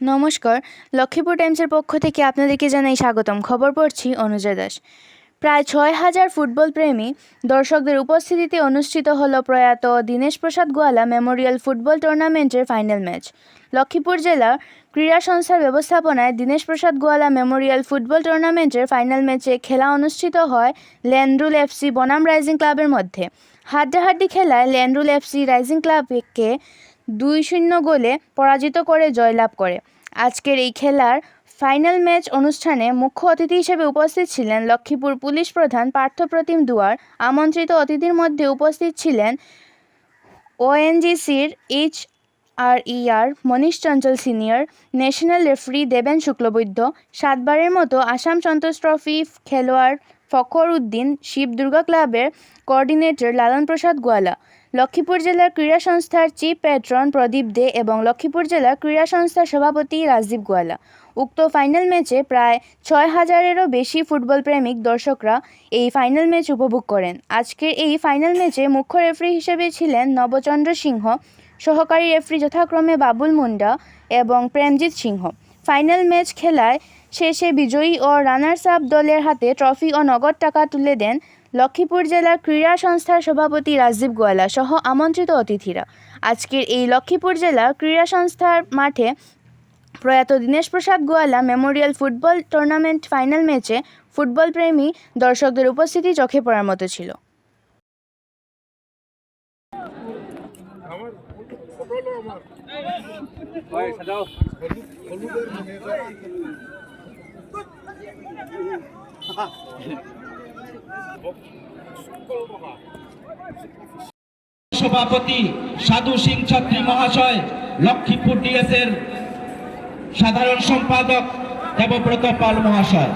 নমস্কার, লক্ষ্মীপুর টাইমসের পক্ষ থেকে আপনাদেরকে জানাই স্বাগতম। খবর পড়ছি অনুজা দাস। প্রায় ছয় হাজার ফুটবল প্রেমী দর্শকদের উপস্থিতিতে অনুষ্ঠিত হল প্রয়াত দীনেশ প্রসাদ গোয়ালা মেমোরিয়াল ফুটবল টুর্নামেন্টের ফাইনাল ম্যাচ। লক্ষ্মীপুর জেলা ক্রীড়া সংস্থার ব্যবস্থাপনায় দীনেশ প্রসাদ গোয়ালা মেমোরিয়াল ফুটবল টুর্নামেন্টের ফাইনাল ম্যাচে খেলা অনুষ্ঠিত হয় ল্যান্ডরুল এফসি বনাম রাইজিং ক্লাবের মধ্যে। হাড্ডাহাড্ডি খেলায় ল্যান্ডরুল এফসি রাইজিং ক্লাবকে দুই শূন্য গোলে পরাজিত করে জয়লাভ করে। আজকের এই খেলার ফাইনাল ম্যাচ অনুষ্ঠানে মুখ্য অতিথি হিসেবে উপস্থিত ছিলেন লক্ষ্মীপুর পুলিশ প্রধান পার্থপ্রতিম দুয়ার, আমন্ত্রিত অতিথির মধ্যে উপস্থিত ছিলেন ওএনজিসির H R ER Manish Chanchal senior, national referee Deben Shuklabaidya, সাতবারের মতো আসাম সন্তোষ ট্রফি খেলোয়াড় ফখর উদ্দিন শিব দুর্গা ক্লাবের কোঅর্ডিনেটর লালন প্রসাদ গোয়ালা। লক্ষ্মীপুর জেলার ক্রীড়া সংস্থার চিফ প্যাট্রন প্রদীপ দে এবং লক্ষ্মীপুর জেলার ক্রীড়া সংস্থার সভাপতি রাজদীপ গোয়ালা। উক্ত ফাইনাল ম্যাচে প্রায় ছয় হাজারেরও বেশি ফুটবল প্রেমিক দর্শকরা এই ফাইনাল ম্যাচ উপভোগ করেন। আজকের এই ফাইনাল ম্যাচে মুখ্য রেফারি হিসেবে ছিলেন নবচন্দ্র সিংহ, সহকারী রেফারি যথাক্রমে বাবুল মুন্ডা এবং প্রেমজিৎ সিংহ। ফাইনাল ম্যাচ খেলায় শেষে বিজয়ী ও রানার্স আপ দলের হাতে ট্রফি ও নগদ টাকা তুলে দেন লক্ষ্মীপুর জেলার ক্রীড়া সংস্থার সভাপতি রাজদীপ গোয়ালা সহ আমন্ত্রিত অতিথিরা। আজকের এই লক্ষ্মীপুর জেলা ক্রীড়া সংস্থার মাঠে প্রয়াত Dinesh Prasad Goala memorial football tournament final ম্যাচে ফুটবল প্রেমী দর্শকদের উপস্থিতি চোখে পড়ার মতো ছিল। সভাপতি সাধু সিং ছত্রী মহাশয় লক্ষ্মীপুর ডিএসের সাধারণ সম্পাদক দেবব্রত পাল মহাশয়।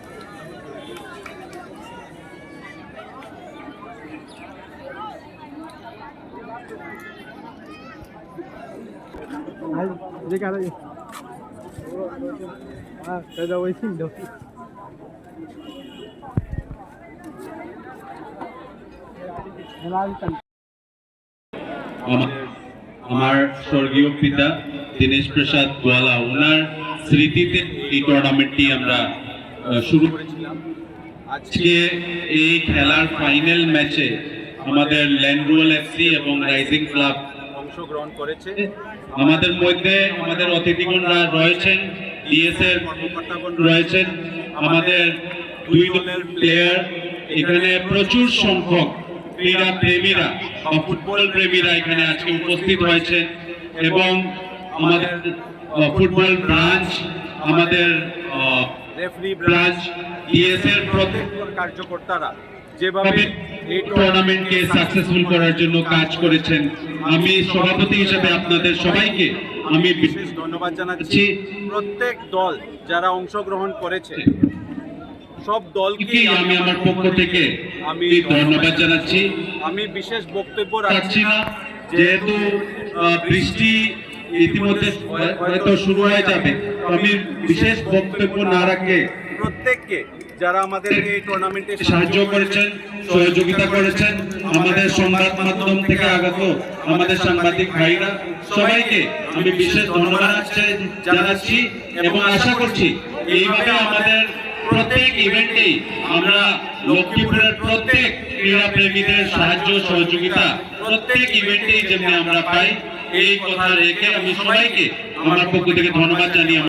আমার স্বর্গীয় পিতা দীনেশ প্রসাদ গোয়ালা ওনার স্মৃতিতে এই টুর্নামেন্টটি আমরা শুরু করেছিলাম। আজকে এই খেলার ফাইনাল ম্যাচে আমাদের ল্যান্ড ল্যান্ডরুয়াল এফসি এবং রাইজিং ক্লাব অংশগ্রহণ করেছে। আমাদের মধ্যে আমাদের অতিথিগণরা রয়েছেন ডিএস এর কর্মকর্তাগণ রয়েছেন আমাদের দুই দলের প্লেয়ার এখানে প্রচুর সংখ্যক ক্রীড়া প্রেমীরা বা ফুটবল প্রেমীরা এখানে আজকে উপস্থিত হয়েছেন এবং আমাদের ফুটবল ব্রাঞ্চ আমাদের রেফারি ব্রাঞ্চ ডিএস এর প্রত্যেক প্রত্যেক কার্যকর্তারা যেভাবে এই টুর্নামেন্টকে সাকসেসফুল করার জন্য কাজ করেছেন। আমি সভাপতি হিসেবে আপনাদের সবাইকে আমি বিশেষ ধন্যবাদ জানাচ্ছি। প্রত্যেক দল যারা অংশগ্রহণ করেছে সব দলকে আমি আমার পক্ষ থেকে আমি ধন্যবাদ জানাচ্ছি। আমি বিশেষ বক্তব্য রাখছি না। যেহেতু বৃষ্টি ইতিমধ্যে হয়তো শুরু হয়ে যাবে। আমি বিশেষ বক্তব্য না রাখে। প্রত্যেককে যারা আমাদের এই টুর্নামেন্টে সাহায্য করেছেন সহযোগিতা করেছেন আমাদের সংবাদ মাধ্যম থেকে আগত আমাদের সাংবাদিক ভাইরা সবাইকে আমি বিশেষ ধন্যবাদ জানাচ্ছি- এবং আশা করছি এইভাবে আমাদের প্রত্যেক ইভেন্টেই আমরা লক্ষ্মীপুরের প্রত্যেক ক্রীড়া প্রেমীদের সাহায্য সহযোগিতা প্রত্যেক ইভেন্টেই যেমনি আমরা পাই এই কথা রেখে আমি সবাইকে আমার পক্ষ থেকে ধন্যবাদ জানিয়ে